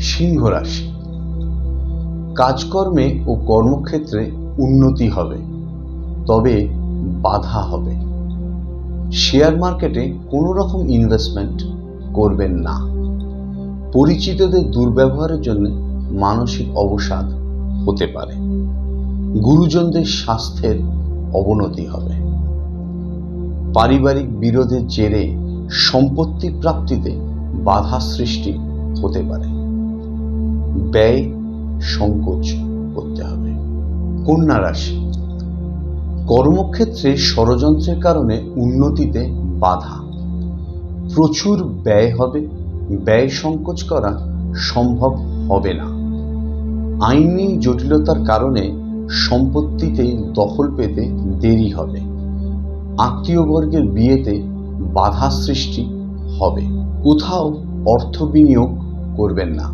সিংহ রাশি। কাজকর্মে ও কর্মক্ষেত্রে উন্নতি হবে, তবে বাধা হবে। শেয়ার মার্কেটে কোনো রকম ইনভেস্টমেন্ট করবেন না। পরিচিতদের দুর্ব্যবহারের জন্য মানসিক অবসাদ হতে পারে। গুরুজনদের স্বাস্থ্যের অবনতি হবে। পারিবারিক বিরোধের জেরে সম্পত্তি প্রাপ্তিতে বাধা সৃষ্টি হতে পারে। ব্যয় সংকোচ করতে হবে। কন্যা রাশি, কর্মক্ষেত্রে ষড়যন্ত্রের কারণে উন্নতিতে বাধা। প্রচুর ব্যয় হবে, ব্যয় সংকোচ করা সম্ভব হবে না। আইনি জটিলতার কারণে সম্পত্তিতে দখল পেতে দেরি হবে। আত্মীয়বর্গের বিয়েতে বাধা সৃষ্টি হবে। কোথাও অর্থ বিনিয়োগ করবেন না।